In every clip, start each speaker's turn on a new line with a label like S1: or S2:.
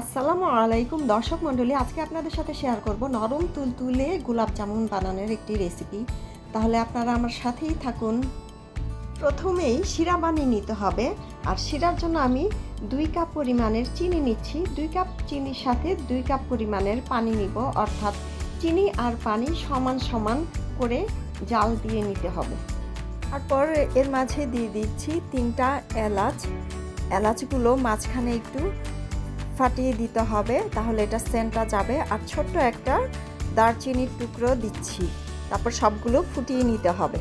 S1: আসসালামু আলাইকুম দর্শক মণ্ডলী, আজকে আপনাদের সাথে শেয়ার করব নরম তুলতুলে গোলাপ জামুন বানানোর একটি রেসিপি তাহলে আপনারা আমার সাথেই থাকুন। প্রথমেই শিরা বানিয়ে নিতে হবে, আর শিরার জন্য আমি দুই কাপ পরিমাণের চিনি নিচ্ছি। দুই কাপ চিনির সাথে দুই কাপ পরিমাণের পানি নিব, অর্থাৎ চিনি আর পানি সমান সমান করে জাল দিয়ে নিতে হবে। তারপর এর মাঝে দিয়ে দিচ্ছি তিনটা এলাচ। এলাচগুলো মাঝখানে একটু ফাটিয়ে দিতে হবে, তাহলে এটা সেন্টটা যাবে। আর ছোট্ট একটা দারচিনির টুকরো দিচ্ছি। তারপর সবগুলো ফুটিয়ে নিতে হবে।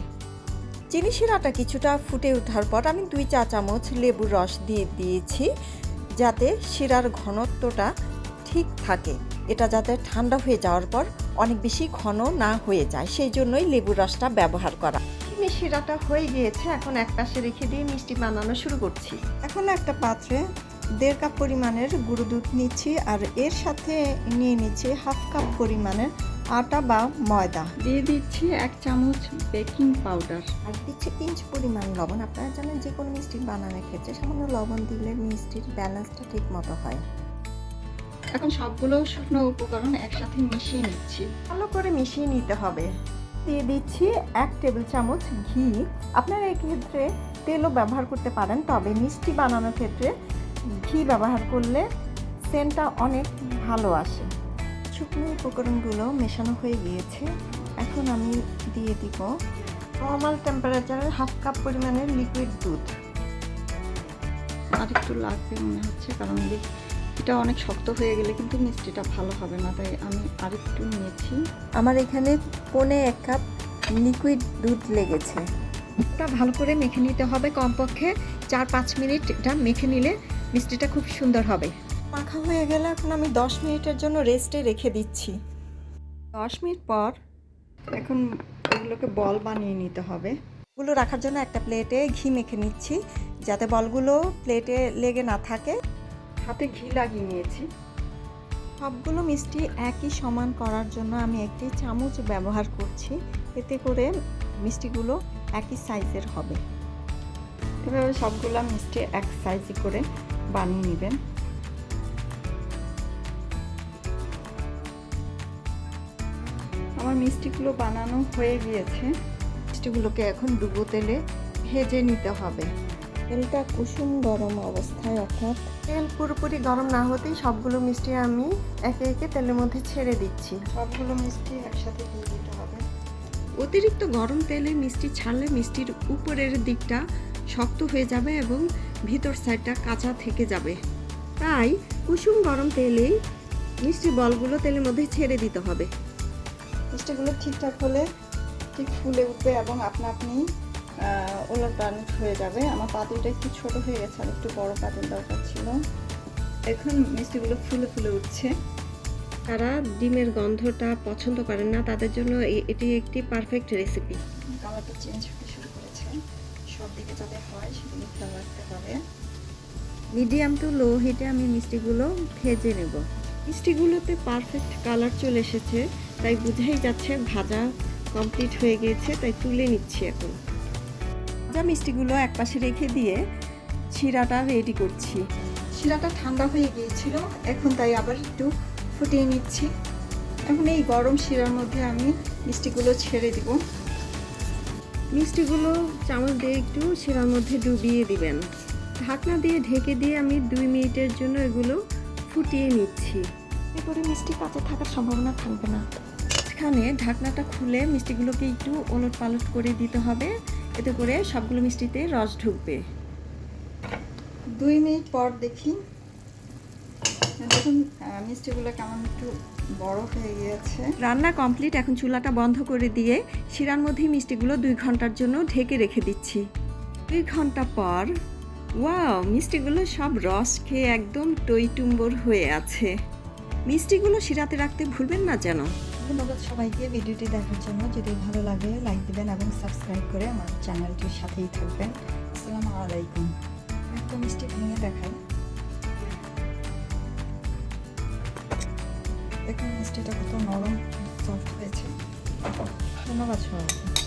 S1: চিনি শিরাটা কিছুটা ফুটে ওঠার পর আমি দুই চা চামচ লেবুর রস দিয়ে দিয়েছি, যাতে শিরার ঘনত্বটা ঠিক থাকে। এটা যাতে ঠান্ডা হয়ে যাওয়ার পর অনেক বেশি ঘন না হয়ে যায়, সেই জন্যই লেবুর রসটা ব্যবহার করা। চিনি শিরাটা হয়ে গিয়েছে, এখন এক পাশে রেখে দিয়ে মিষ্টি বানানো শুরু করছি। এখন একটা পাত্রে দেড় কাপ পরিমাণের গুঁড়ো দুধ নিচ্ছি আর এর সাথে নিয়ে নিচ্ছি হাফ কাপ পরিমাণের আটা বা ময়দা।
S2: দিয়ে দিচ্ছি এক চামচ বেকিং পাউডার।
S1: আর দিচ্ছি পিঞ্চ পরিমাণ লবণ। আপনারা জানেন যে কোনো মিষ্টি বানানোর ক্ষেত্রে সামান্য লবণ দিলে মিষ্টির ব্যালেন্সটা ঠিক মতো হয়।
S2: এখন সবগুলো শুকনো উপকরণ একসাথে মিশিয়ে নিচ্ছি।
S1: ভালো করে মিশিয়ে নিতে হবে। দিয়ে দিচ্ছি এক টেবিল চামচ ঘি। আপনারা এক্ষেত্রে তেলও ব্যবহার করতে পারেন তবে মিষ্টি বানানোর ক্ষেত্রে ঘি ব্যবহার করলে সেন্টটা অনেক ভালো আসে। শুকনো উপকরণগুলো মেশানো হয়ে গিয়েছে। এখন আমি দিয়ে দিব নর্মাল টেম্পারেচারের হাফ কাপ পরিমাণের লিকুইড দুধ।
S2: আর একটু লাগবে মনে হচ্ছে কারণ এটা অনেক শক্ত হয়ে গেলে কিন্তু মিষ্টিটা ভালো হবে না তাই আমি আরেকটু নিয়েছি।
S1: আমার এখানে পনে এক কাপ লিকুইড দুধ লেগেছে।
S2: ভালো করে মেখে নিতে হবে কমপক্ষে চার পাঁচ মিনিট এটা মেখে নিলে মিষ্টিটা খুব সুন্দর হবে।
S1: মাখা হয়ে গেলে এখন আমি দশ মিনিটের জন্য রেস্টে রেখে দিচ্ছি। দশ মিনিট পর
S2: এখন এগুলোকে বল বানিয়ে নিতে হবে।
S1: এগুলো রাখার জন্য একটা প্লেটে ঘি মেখে নিচ্ছি, যাতে বলগুলো প্লেটে লেগে না থাকে।
S2: হাতে ঘি লাগিয়ে নিয়েছি।
S1: সবগুলো মিষ্টি একই সমান করার জন্য আমি একটি চামচ ব্যবহার করছি। এতে করে মিষ্টিগুলো একই সাইজের হবে।
S2: এভাবে সবগুলো মিষ্টি এক সাইজ করে বানিয়ে নেবেন। আমার মিষ্টিগুলো বানানো হয়ে গিয়েছে।
S1: মিষ্টিগুলোকে এখন ডুবো তেলে ভেজে নিতে হবে। তেলটা কুসুম গরম অবস্থায় অর্থাৎ তেল পুরোপুরি গরম না হতেই সবগুলো মিষ্টি আমি একে একে তেলের মধ্যে ছেড়ে দিচ্ছি।
S2: সবগুলো মিষ্টি একসাথে দিয়ে দিতে হবে।
S1: অতিরিক্ত গরম তেলে মিষ্টি ছাড়লে মিষ্টির উপরের দিকটা শক্ত হয়ে যাবে এবং ভিতর সাইডটা কাঁচা থেকে যাবে। তাই কুসুম গরম তেলেই মিষ্টি বলগুলো তেলের মধ্যে ছেড়ে দিতে হবে।
S2: মিষ্টিগুলো ঠিকঠাক হলে ঠিক ফুলে উঠবে এবং আপনা আপনি পালট হয়ে যাবে। আমার পাতিলটা একটু ছোট হয়ে গেছে আর একটু বড় পাতিল দরকার ছিল। এখন মিষ্টিগুলো ফুলে ফুলে উঠছে।
S1: তারা ডিমের গন্ধটা পছন্দ করেন না তাদের জন্য এটি একটি পারফেক্ট রেসিপি
S2: কালারটা চেঞ্জ সব দিকে যাতে হয় সেগুলো খেয়াল রাখতে হবে।
S1: মিডিয়াম টু লো হিটে আমি মিষ্টিগুলো ভেজে নেব। মিষ্টিগুলোতে পারফেক্ট কালার চলে এসেছে তাই বোঝাই যাচ্ছে ভাজা কমপ্লিট হয়ে গিয়েছে তাই তুলে নিচ্ছি এখন। ভাজা মিষ্টিগুলো একপাশে রেখে দিয়ে শিরাটা রেডি করছি।
S2: শিরাটা ঠান্ডা হয়ে গিয়েছিল এখন তাই আবার একটু ফুটিয়ে নিচ্ছি। এখন এই গরম শিরার মধ্যে আমি মিষ্টিগুলো ছেড়ে দিব।
S1: মিষ্টিগুলো চামচ দিয়ে একটু শিরার মধ্যে ডুবিয়ে দিবেন। ঢাকনা দিয়ে ঢেকে দিয়ে আমি দুই মিনিটের জন্য এগুলো ফুটিয়ে নিচ্ছি। এতে করে মিষ্টি কাঁচা থাকার সম্ভাবনা থাকবে না। এখানে ঢাকনাটা খুলে মিষ্টিগুলোকে একটু ওলট পালট করে দিতে হবে। এতে করে সবগুলো মিষ্টিতে রস ঢুকবে।
S2: দুই মিনিট পর দেখি দেখুন মিষ্টিগুলো কেমন একটু বড় হয়ে গিয়েছে।
S1: রান্না কমপ্লিট এখন চুলাটা বন্ধ করে দিয়ে শিরার মধ্যে মিষ্টিগুলো দুই ঘণ্টার জন্য ঢেকে রেখে দিচ্ছি। দুই ঘণ্টা পর ওয়াও মিষ্টিগুলো সব রস খেয়ে একদম টইটুম্বর হয়ে আছে। মিষ্টিগুলো শিরাতে রাখতে ভুলবেন না যেন।
S2: ধন্যবাদ সবাইকে ভিডিওটি দেখার জন্য। যদি ভালো লাগে লাইক দিবেন এবং সাবস্ক্রাইব করে আমার চ্যানেলটির সাথেই থাকবেন। আসসালামু আলাইকুম। একটা মিষ্টি ভেঙে দেখাই। দেখুন মিষ্টিটা কত নরম সফট হয়েছে। ধন্যবাদ সবাইকে।